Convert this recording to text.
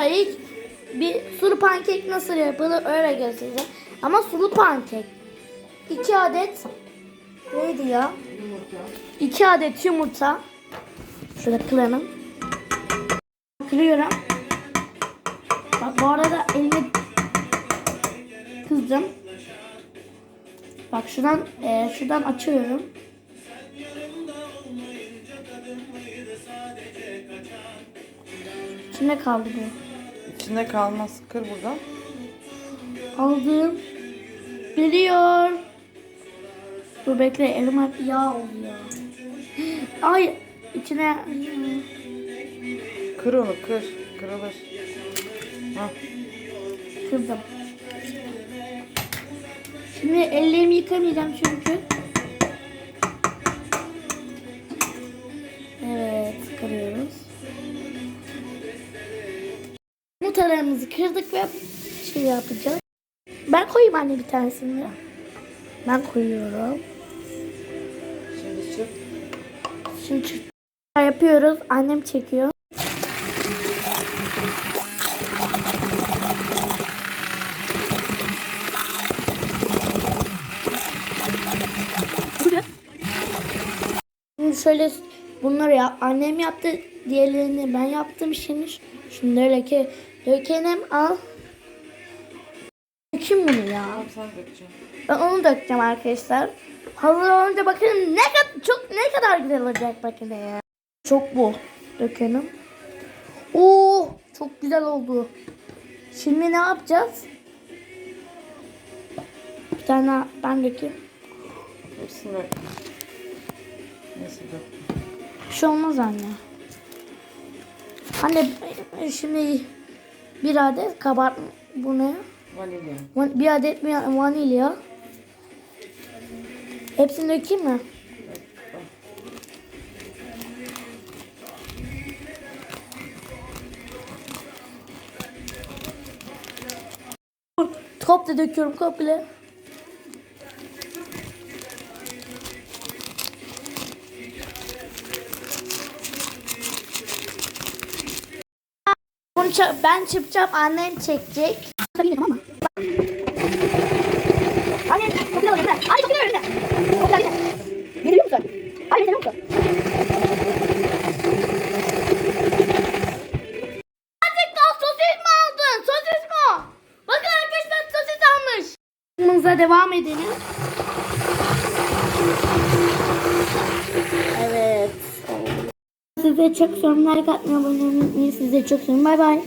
İlk bir sulu pankek nasıl yapılır öyle göstereceğim. Ama sulu pankek. 2 adet neydi ya? 2 adet yumurta. Şurada kıralım. Kırıyorum. Bak bu arada elimi kızdım. Bak şuradan e, şuradan açıyorum. İçinde kaldı bu. İçinde kalmaz. Kır buradan. Aldım. Geliyor. Dur bekle elim hep yağ oluyor. Ay içine Kır onu kır. Kırılır. Hah. kızdım. Şimdi ellerimi yıkamayacağım çünkü. Evet kırıyoruz. Yumurtalarımızı kırdık ve şey yapacağız. Ben koyayım anne bir tanesini. Ben koyuyorum. Şimdi çık. Şimdi çırpma yapıyoruz. Annem çekiyor. Şimdi şöyle bunları yap. Annem yaptı. Diğerlerini ben yaptım şimdi. Şunları ki dökelim al. Kim bunu ya? Tamam sen dökeceğim. Ben onu dökeceğim arkadaşlar. Hazır olunca bakın ne kadar çok ne kadar güzel olacak bakın ya. Çok bu. Dökelim. Oo, çok güzel oldu. Şimdi ne yapacağız? Bir tane ben dökeyim. Hepsini Neyse dök. Bir şey olmaz anne. Anne şimdi bir adet kabartma bu ne? Vanilya. Van- Bir adet mi vanilya. Hepsini dökeyim mi? Komple döküyorum komple. Ben çırpacağım annem çekecek. Tabii ama. Anne çok güzel oluyor. Ay çok güzel oluyor. Çok güzel. Görüyor musun? Ay görüyor musun? Gerçekten sosis Size çok seviyorum. Like atmayı abone olmayı. Size çok seviyorum. Bay bay.